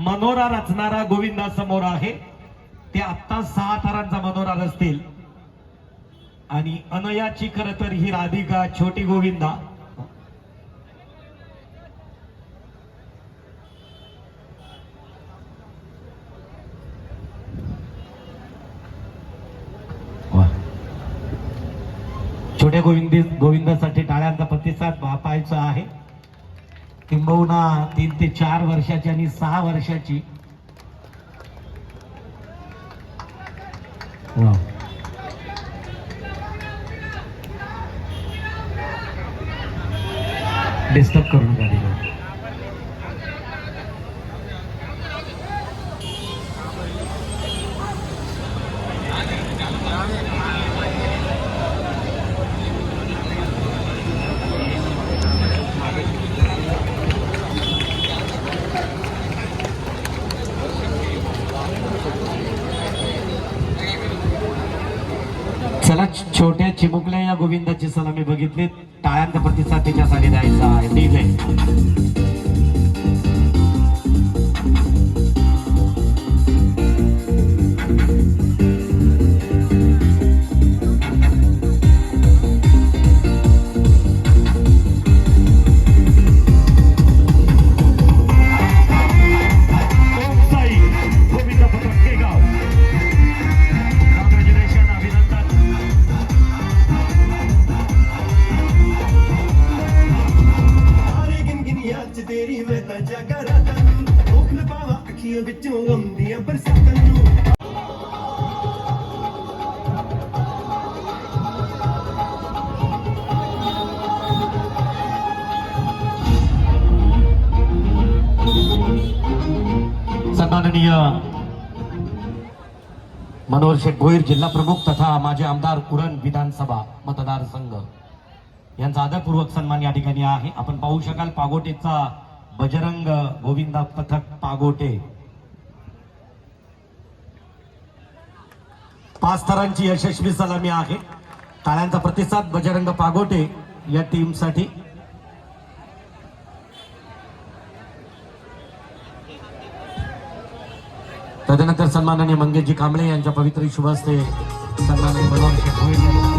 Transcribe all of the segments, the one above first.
मनोरा रचणारा गोविंदा समोर आहे. ते आत्ता सहा थरांचा मनोरा रचतील. आणि अनयाची खर तर ही राधिका छोटी गोविंदा. छोट्या गोविंदी गोविंदासाठी टाळ्यांचा प्रतिसाद पाहायचा आहे. किंबहुना तीन ते चार वर्षाची आणि सहा वर्षाची. डिस्टर्ब करू नका तिला. चला छोट्या चिमुकल्या या गोविंदाची सलामी बघितली टाळ्यांचा प्रतिसाद त्याच्यासाठी द्यायचा आहे. माननीय मनोहर शेठ भोईर जिल्हा प्रमुख तथा माझे आमदार कुरण विधानसभा मतदारसंघ यांचा आदरपूर्वक सन्मान या ठिकाणी आहे. आपण पाहू शकाल पागोटेचा बजरंग गोविंदा पथक पागोटे. पाच थरांची यशस्वी सलामी आहे. टाळ्यांचा प्रतिसाद बजरंग पागोटे या टीमसाठी तदनंतर सन्माननीय मंगेशजी कांबळे यांच्या पवित्र शुभ हस्ते सन्माननीय मनोहर शेठ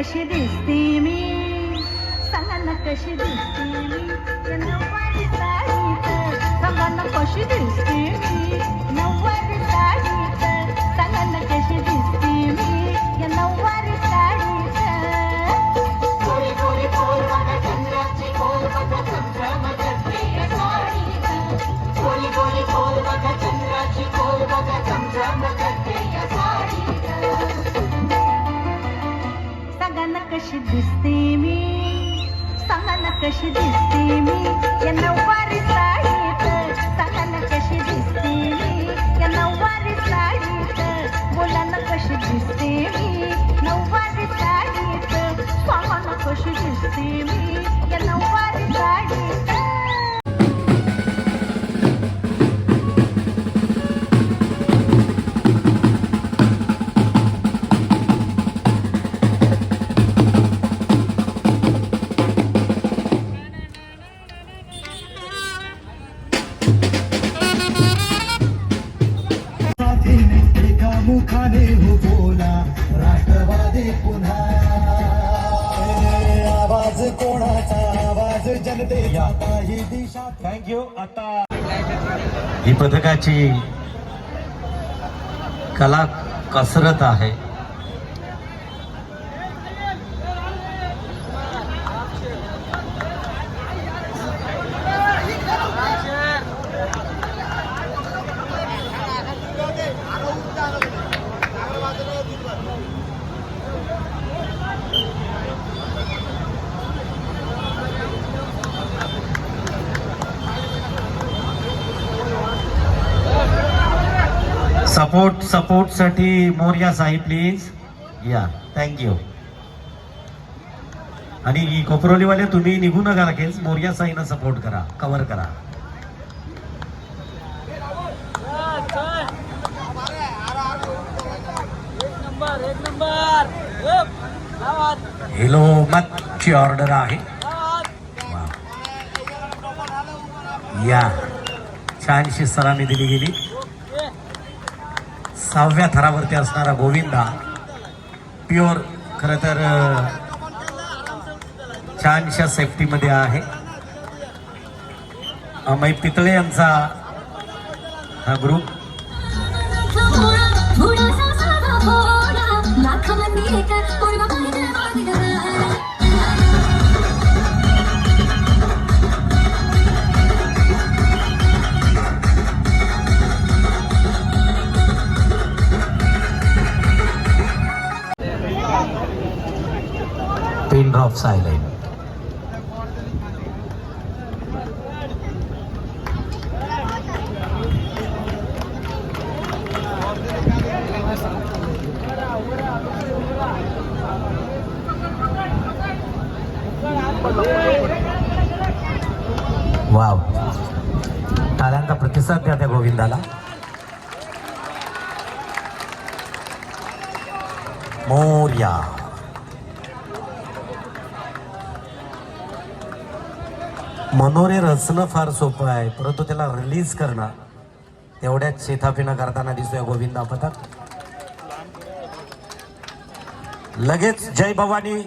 कशी दिसते मी? सांगा कशी दिसते मी? नऊवारी साडीत सांगा कशी दिसते मी? नऊवारी साडीत ಕಶಿದಿಸ್ತೀನಿ ಎನ್ನುವ मुखाने हो बोला राष्ट्रवादी पुन्हा. आवाज कोणाचा? आवाज जनतेचा. काही दिशा थँक्यू आता ही पथकाची कला कसरत आहे. सपोर्ट सपोर्टसाठी मोर्या साई प्लीज या थँक्यू आणि कोपरोलीवाले तुम्ही निघू नका लागेल मोर्या साईनं सपोर्ट करा कव्हर करा. हेलो मच्छी ऑर्डर आहे. या छानशी सलामी दिली गेली. सहाव्या थरावरती असणारा गोविंदा. प्युअर खरं तर छानशा सेफ्टीमध्ये आहे. अमय पितळे यांचा हा group pin drop silent wow टाळ्यांचा प्रतिसाद द्या त्या गोविंदाला. मोर्या. मनोरे रचणं फार सोपं आहे परंतु त्याला रिलीज करणं. तेवढ्याच शेथाफिना करताना दिसतोय गोविंदा पथक. लगेच जय भवानी.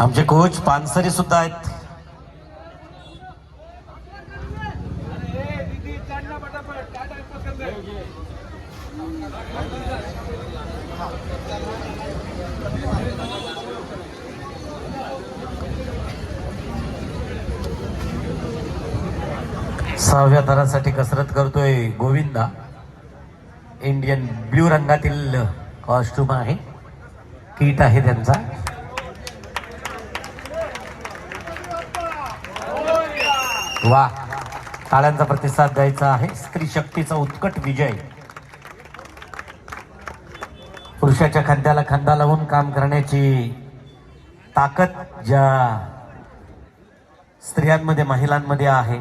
आमचे कोच पानसरी सुद्धा आहेत. सहाव्या दरासाठी कसरत करतोय गोविंदा. इंडियन ब्ल्यू रंगातील कॉस्ट्यूम आहे. किट आहे त्यांचा. वा. टाळ्यांचा प्रतिसाद द्यायचा आहे. स्त्री शक्तीचा उत्कट विजय. पुरुषाच्या खांद्याला खांदा लावून काम करण्याची ताकद ज्या स्त्रियांमध्ये महिलांमध्ये आहे.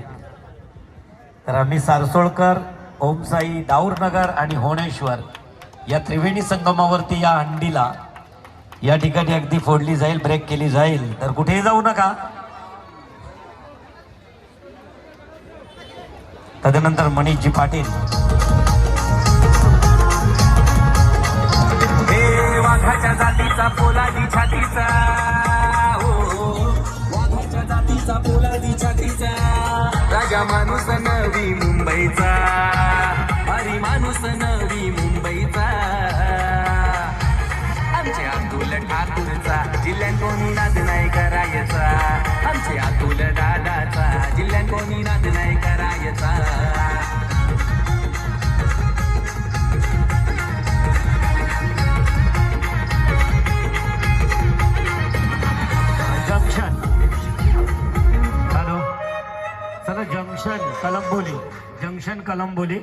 तर आम्ही सारसोळकर ओमसाई दाऊरनगर आणि होणेश्वर या त्रिवेणी संगमावरती या अंडीला या ठिकाणी अगदी फोडली जाईल ब्रेक केली जाईल. तर कुठेही जाऊ नका. तदनंतर मनीषजी पाटील. वाघाच्या जातीचा पोलादी छातीचा. हो, हो वाघाच्या जातीचा पोलादी छातीचा. राजा माणूस नवी मुंबईचा. हरी माणूस नवी मुंबईचा. आमचे अतुल ठाकूरचा जिल्ह्यात कोणी नाद नाही करायचा. आमचे अतुल कोणी नाच नाही करायचा. जंक्शन. हॅलो. चला जंक्शन कलंबोली. जंक्शन कलंबोली.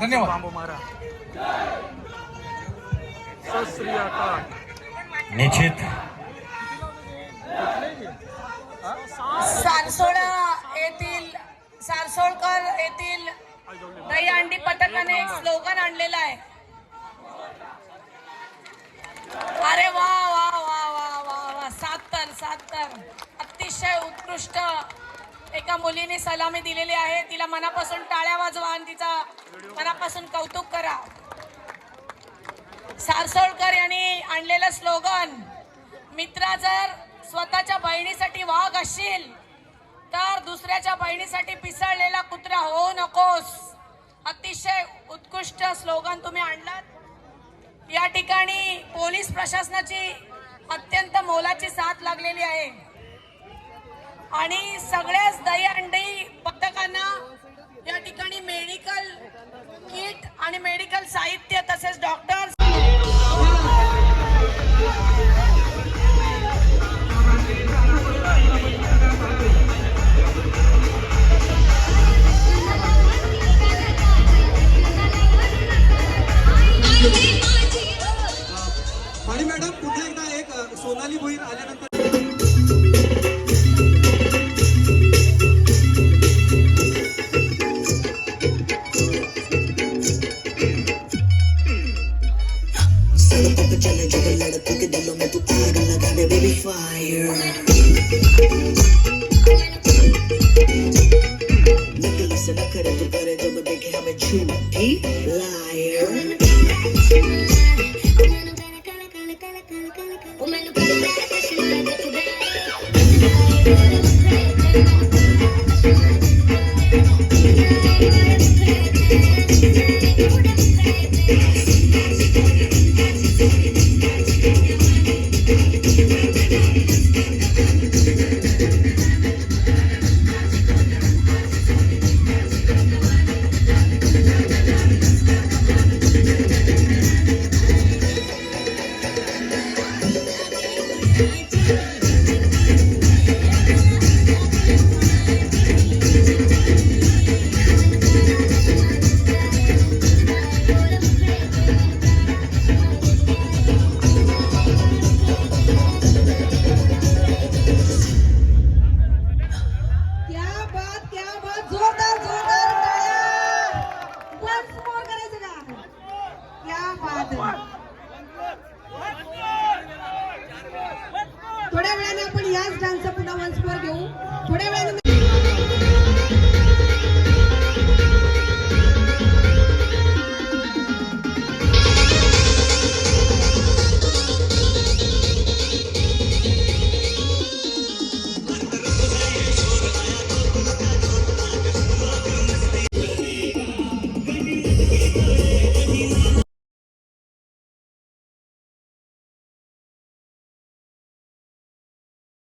धन्यवाद. निश्चित. सारसोळ येथील सारसोळकर येथील दहीहंडी पथकाने एक स्लोगन आणलेलं आहे. अरे वा वा वा वा वा वा. सातर सातर अतिशय उत्कृष्ट एका मुलीने सलामी दिलेली आहे. तिला मनापासून टाळ्या वाजवा आणि तिचा मनापासून कौतुक करा. सारसोळकर यांनी आणलेलं स्लोगन मित्रा जर स्वतःच्या बहिणीसाठी वाघ असशील तर दुसऱ्याच्या बहिणीसाठी पिसळलेला कुत्रा होऊ नकोस. अतिशय उत्कृष्ट स्लोगन तुम्ही आणलात. या ठिकाणी पोलीस प्रशासनाची अत्यंत मोलाची साथ लागलेली आहे. आणि सगळ्याच दहीहंडी पथकांना या ठिकाणी मेडिकल किट आणि मेडिकल साहित्य तसेच doctors baby fire. And I cut it to true? Pete?